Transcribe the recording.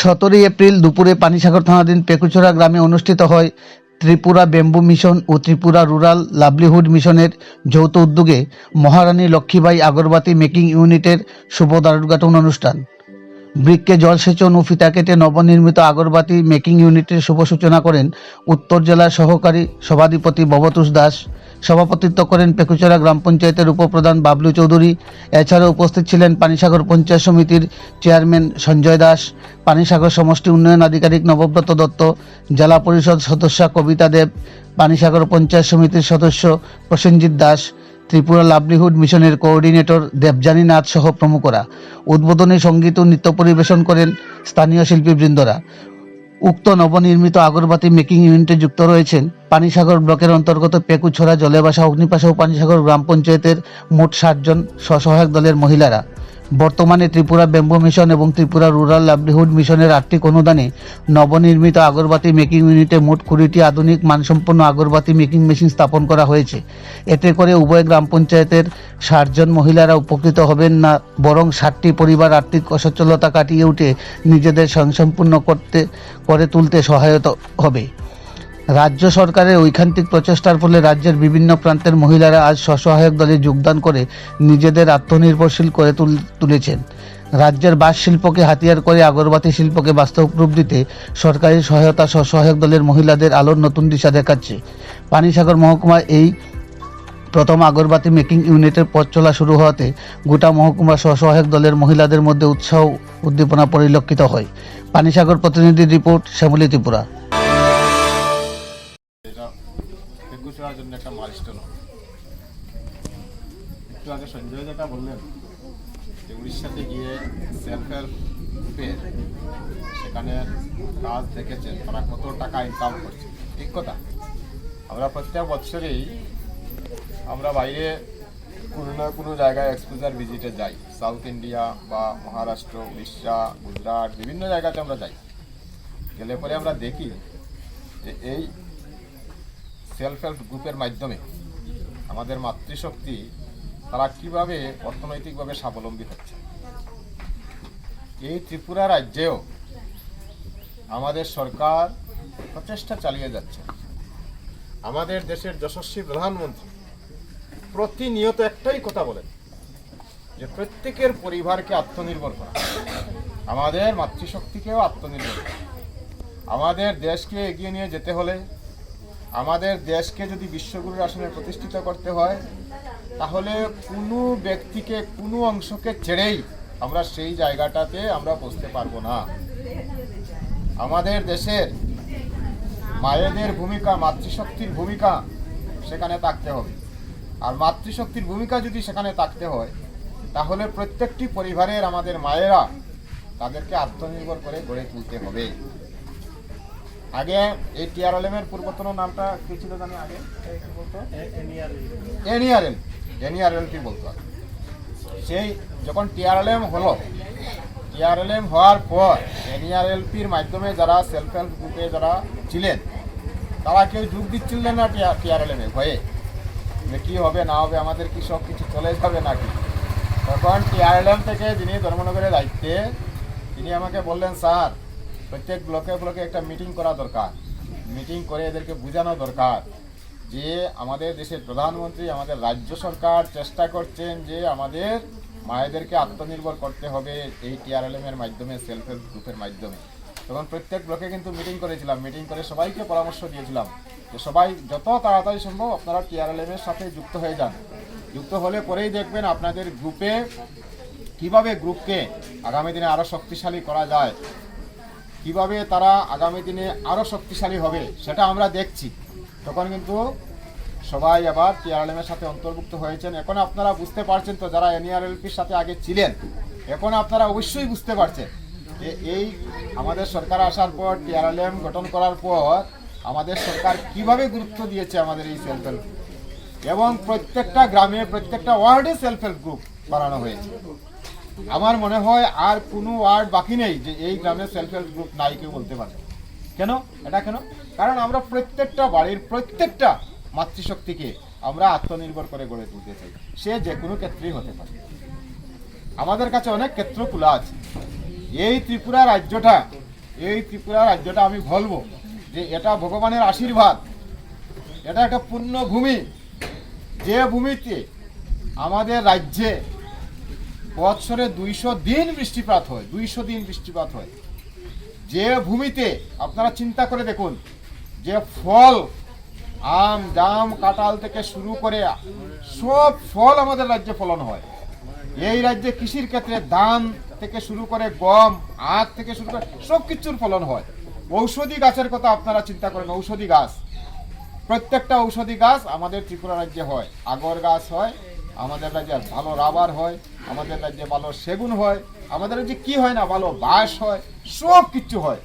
সতেরোই এপ্রিল দুপুরে পানিসাগর থানাধীন পেকুচড়া গ্রামে অনুষ্ঠিত হয় ত্রিপুরা বেম্বু মিশন ও ত্রিপুরা রুরাল লাভলিহুড মিশনের যৌথ উদ্যোগে মহারানী লক্ষ্মীবাই আগরবাতি মেকিং ইউনিটের শুভ দ্বারোদ্ঘাটন অনুষ্ঠান। বৃক্ষে জলসেচন ও ফিতা কেটে নবনির্মিত আগরবাতি মেকিং ইউনিটের শুভ সূচনা করেন উত্তর জেলার সহকারী সভাধিপতি ভবতোষ দাস। সভাপতিত্ব করেন পেকুচরা গ্রাম পঞ্চায়েতের উপপ্রধান বাবলু চৌধুরী। এছাড়াও উপস্থিত ছিলেন পানিসাগর পঞ্চায়েত সমিতির চেয়ারম্যান সঞ্জয় দাস, পানিসাগর সমষ্টি উন্নয়ন আধিকারিক নবব্রত দত্ত, জেলা পরিষদ সদস্যা কবিতা দেব, পানিসাগর পঞ্চায়েত সমিতির সদস্য প্রসেনজিৎ দাস, ত্রিপুরা লাভলিহুড মিশনের কোঅর্ডিনেটর দেবযানী নাথ সহ প্রমুখরা। উদ্বোধনী সংগীত ও নৃত্য পরিবেশন করেন স্থানীয় শিল্পীবৃন্দরা। উক্ত নবনির্মিত আগরবাতি মেকিং ইউনিটে যুক্ত রয়েছেন পানিসাগর ব্লকের অন্তর্গত পেকুছড়া জলেবাসা অগ্নিপাশা ও পানিসাগর গ্রাম পঞ্চায়েতের মোট ষাটজন স্বসহায়ক দলের মহিলারা। বর্তমানে ত্রিপুরা বেম্বু মিশন এবং ত্রিপুরা রুরাল লাভলিহুড মিশনের আর্থিক অনুদানে নবনির্মিত আগরবাতি মেকিং ইউনিটে মোট কুড়িটি আধুনিক মানসম্পন্ন আগরবাতি মেকিং মেশিন স্থাপন করা হয়েছে। এতে করে উভয় গ্রাম পঞ্চায়েতের ষাটজন মহিলারা উপকৃত হবেন না, বরং ষাটটি পরিবার আর্থিক অসচ্ছলতা কাটিয়ে উঠে নিজেদের স্বয়ংসম্পূর্ণ করতে, করে তুলতে সহায়তা হবে। রাজ্য সরকারের ঐকান্তিক প্রচেষ্টার ফলে রাজ্যের বিভিন্ন প্রান্তের মহিলারা আজ স্বসহায়ক দলে যোগদান করে নিজেদের আত্মনির্ভরশীল করে তুলেছেন। রাজ্যের বাঁশ শিল্পকে হাতিয়ার করে আগরবাতি শিল্পকে বাস্তব রূপ দিতে সরকারি সহায়তা স্বসহায়ক দলের মহিলাদের আলোর নতুন দিশা দেখাচ্ছে। পানিসাগর মহকুমায় এই প্রথম আগরবাতি মেকিং ইউনিটের পথ চলা শুরু হওয়াতে গোটা মহকুমা স্বসহায়ক দলের মহিলাদের মধ্যে উৎসাহ উদ্দীপনা পরিলক্ষিত হয়। পানিসাগর প্রতিনিধি রিপোর্ট, শ্যামলী ত্রিপুরা। হওয়ার জন্য একটা মাইলস্টোন একটু আগে সঞ্জয় যেটা বললেন যে উড়িষ্যাতে গিয়ে সেলফ হেল্প সেখানে কাজ দেখেছেন তারা কত টাকা ইনকাম করছে। ঠিক কথা? আমরা প্রত্যেক বছরেই আমরা বাইরে কোনো না কোনো জায়গায় এক্সপোজার ভিজিটে যাই। সাউথ ইন্ডিয়া বা মহারাষ্ট্র, উড়িষ্যা, গুজরাট, বিভিন্ন জায়গাতে আমরা যাই। গেলে পরে আমরা দেখি যে এই সেলফ হেল্প গ্রুপের মাধ্যমে আমাদের মাতৃশক্তি তারা কীভাবে অর্থনৈতিকভাবে স্বাবলম্বী হচ্ছে। এই ত্রিপুরা রাজ্যেও আমাদের সরকার প্রচেষ্টা চালিয়ে যাচ্ছে। আমাদের দেশের যশস্বী প্রধানমন্ত্রী প্রতিনিয়ত একটাই কথা বলেন যে প্রত্যেকের পরিবারকে আত্মনির্ভর করা। আমাদের মাতৃশক্তিকেও আত্মনির্ভর করা। আমাদের দেশকে এগিয়ে নিয়ে যেতে হলে আমাদের দেশকে যদি বিশ্বগুরুর আসনে প্রতিষ্ঠিত করতে হয়, তাহলে কোনো ব্যক্তিকে, কোনো অংশকে ছেড়েই আমরা সেই জায়গাটাতে আমরা বসতে পারব না। আমাদের দেশের মায়েদের ভূমিকা, মাতৃশক্তির ভূমিকা সেখানে থাকতে হবে। আর মাতৃশক্তির ভূমিকা যদি সেখানে থাকতে হয়, তাহলে প্রত্যেকটি পরিবারের আমাদের মায়েরা তাদেরকে আত্মনির্ভর করে গড়ে তুলতে হবে। আগে এই টিআরএলএম এর পূর্বতন নামটা কি ছিল জানি আগে? বলতো এনইআরএল এনইআরএল কি বলতো। সেই যখন টিআরএলএম হলো টিআরএলএম হওয়ার পর এনইআরএলপির মাধ্যমে যারা সেলফ হেল্প গ্রুপে যারা ছিলেন, তারা কেউ যোগ দিচ্ছিলেন না টিআরএলএম ভয়ে। যে কি হবে, না হবে, আমাদের কি সব কিছু চলে যাবে নাকি? তখন টিআরএলএম থেকে যিনি ধর্মনগরের দায়িত্বে, তিনি আমাকে বললেন, স্যার প্রত্যেক ব্লকে ব্লকে একটা মিটিং করা দরকার। মিটিং করে এদেরকে বোঝানো দরকার যে আমাদের দেশের প্রধানমন্ত্রী, আমাদের রাজ্য সরকার চেষ্টা করছেন যে আমাদের মায়েদেরকে আত্মনির্ভর করতে হবে এই টিআরএলএম এর মাধ্যমে সেলফ হেল্প গ্রুপের মাধ্যমে। তখন প্রত্যেক ব্লকে কিন্তু মিটিং করেছিলাম। মিটিং করে সবাইকে পরামর্শ দিয়েছিলাম যে সবাই যত তাড়াতাড়ি সম্ভব আপনারা টিআরএলএম এর সাথে যুক্ত হয়ে যান। যুক্ত হলে পরেই দেখবেন আপনাদের গ্রুপে কীভাবে গ্রুপকে আগামী দিনে আরও শক্তিশালী করা যায়। কীভাবে তারা আগামী দিনে আরও শক্তিশালী হবে, সেটা আমরা দেখছি। তখন কিন্তু সবাই আবার টিআরএলএম এর সাথে অন্তর্ভুক্ত হয়েছেন। এখন আপনারা বুঝতে পারছেন তো যারা এনইআরএলপির সাথে আগে ছিলেন, এখন আপনারা অবশ্যই বুঝতে পারছেন যে এই আমাদের সরকার আসার পর টিআরএলএম গঠন করার পর আমাদের সরকার কীভাবে গুরুত্ব দিয়েছে আমাদের এই সেলফ হেল্প এবং প্রত্যেকটা গ্রামে প্রত্যেকটা ওয়ার্ডে সেলফ হেল্প গ্রুপ বানানো হয়েছে। আমার মনে হয় আর কোনো ওয়ার্ড বাকি নেই যে এই গ্রামে সেলফ হেল্প গ্রুপ নাই কেউ বলতে পারে কেন? এটা কেন? কারণ আমরা প্রত্যেকটা বাড়ির প্রত্যেকটা মাতৃশক্তিকে আমরা আত্মনির্ভর করে গড়ে তুলতে চাই। সে যে কোনো ক্ষেত্রেই হতে পারে। আমাদের কাছে অনেক ক্ষেত্র খোলা আছে। এই ত্রিপুরা রাজ্যটা, এই ত্রিপুরা রাজ্যটা আমি বলব যে এটা ভগবানের আশীর্বাদ। এটা একটা পূর্ণ ভূমি যে ভূমিতে আমাদের রাজ্যে বৎসরে দুইশো দিন বৃষ্টিপাত হয়, দুইশো দিন বৃষ্টিপাত হয়। যে ভূমিতে আপনারা চিন্তা করে দেখুন, যে ফল, আম, জাম, কাঁঠাল থেকে শুরু করে সব ফল আমাদের রাজ্যে ফলন হয়। এই রাজ্যে কৃষির ক্ষেত্রে ধান থেকে শুরু করে গম, আখ থেকে শুরু করে সব কিছুর ফলন হয়। ঔষধি গাছের কথা আপনারা চিন্তা করেন, ঔষধি গাছ। প্রত্যেকটা ঔষধি গাছ আমাদের ত্রিপুরা রাজ্যে হয়। আগর গাছ হয়, আমাদের রাজ্যে ভালো রাবার হয় আমাদের রাজ্যে ভালো সেগুন হয়, আমাদের যে কি হয় না ভালো বাস হয় সব কিছু হয়।